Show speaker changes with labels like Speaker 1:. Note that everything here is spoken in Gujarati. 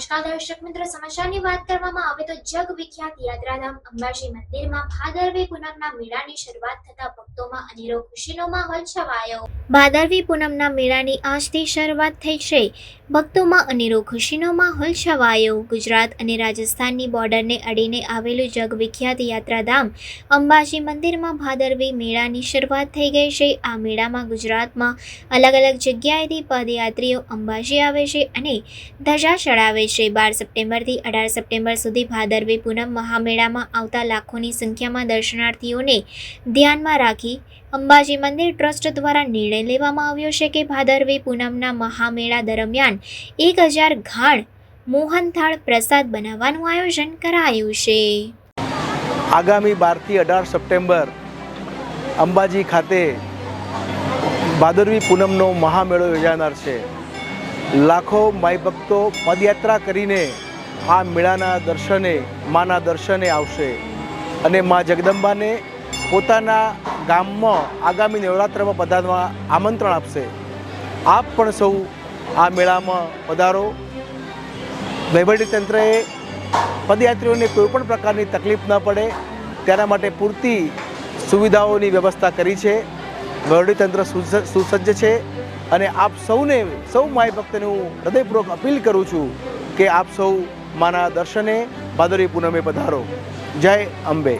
Speaker 1: નમસ્કાર દર્શક મિત્રો, સમાચારની વાત કરવામાં આવે તો જગ વિખ્યાત યાત્રાધામ અંબાજી મંદિરમાં ભાદરવી પૂનમના મેળાની શરૂઆત થતા ભક્તોમાં અનેરો ખુશીનો માહોલ છવાયો. ભાદરવી પૂનમના મેળાની આજથી શરૂઆત થઈ છે. ભક્તોમાં અનેરો ખુશીનો માહોલ છવાયો ગુજરાત અને રાજસ્થાનની બોર્ડરને અડીને આવેલું જગવિખ્યાત યાત્રાધામ અંબાજી મંદિરમાં ભાદરવી મેળાની શરૂઆત થઈ ગઈ છે. આ મેળામાં ગુજરાતમાં અલગ અલગ જગ્યાએથી પદયાત્રીઓ અંબાજી આવે છે અને ધજા ચડાવે છે. બાર સપ્ટેમ્બરથી અઢાર સપ્ટેમ્બર સુધી ભાદરવી પૂનમ મહામેળામાં આવતા લાખોની સંખ્યામાં દર્શનાર્થીઓને ધ્યાનમાં રાખી અંબાજી મંદિર ટ્રસ્ટ દ્વારા નિર્ણય લેવામાં આવ્યો છે કે ભાદરવી પૂનમના મહામેળા દરમિયાન એક હજાર ઘાણ મોહનથાળ પ્રસાદ બનાવવાનું આયોજન કરાયું છે.
Speaker 2: આગામી બારથી અઢાર સપ્ટેમ્બર અંબાજી ખાતે ભાદરવી પૂનમનો મહામેળો યોજાનાર છે. લાખો માઈ ભક્તો પદયાત્રા કરીને આ મેળાના દર્શને, માના દર્શને આવશે અને મા જગદંબાને પોતાના ગામમાં આગામી નવરાત્રમાં પધારવા આમંત્રણ આપશે. આપ પણ સૌ આ મેળામાં પધારો. વહીવટીતંત્રએ પદયાત્રીઓને કોઈપણ પ્રકારની તકલીફ ન પડે, તેના માટે પૂરતી સુવિધાઓની વ્યવસ્થા કરી છે. વહીવટીતંત્ર સુસજ્જ છે અને આપ સૌને, સૌ માય ભક્તને હું હૃદયપૂર્વક અપીલ કરું છું કે આપ સૌ માના દર્શને ભાદરી પૂનમે પધારો. જય અંબે.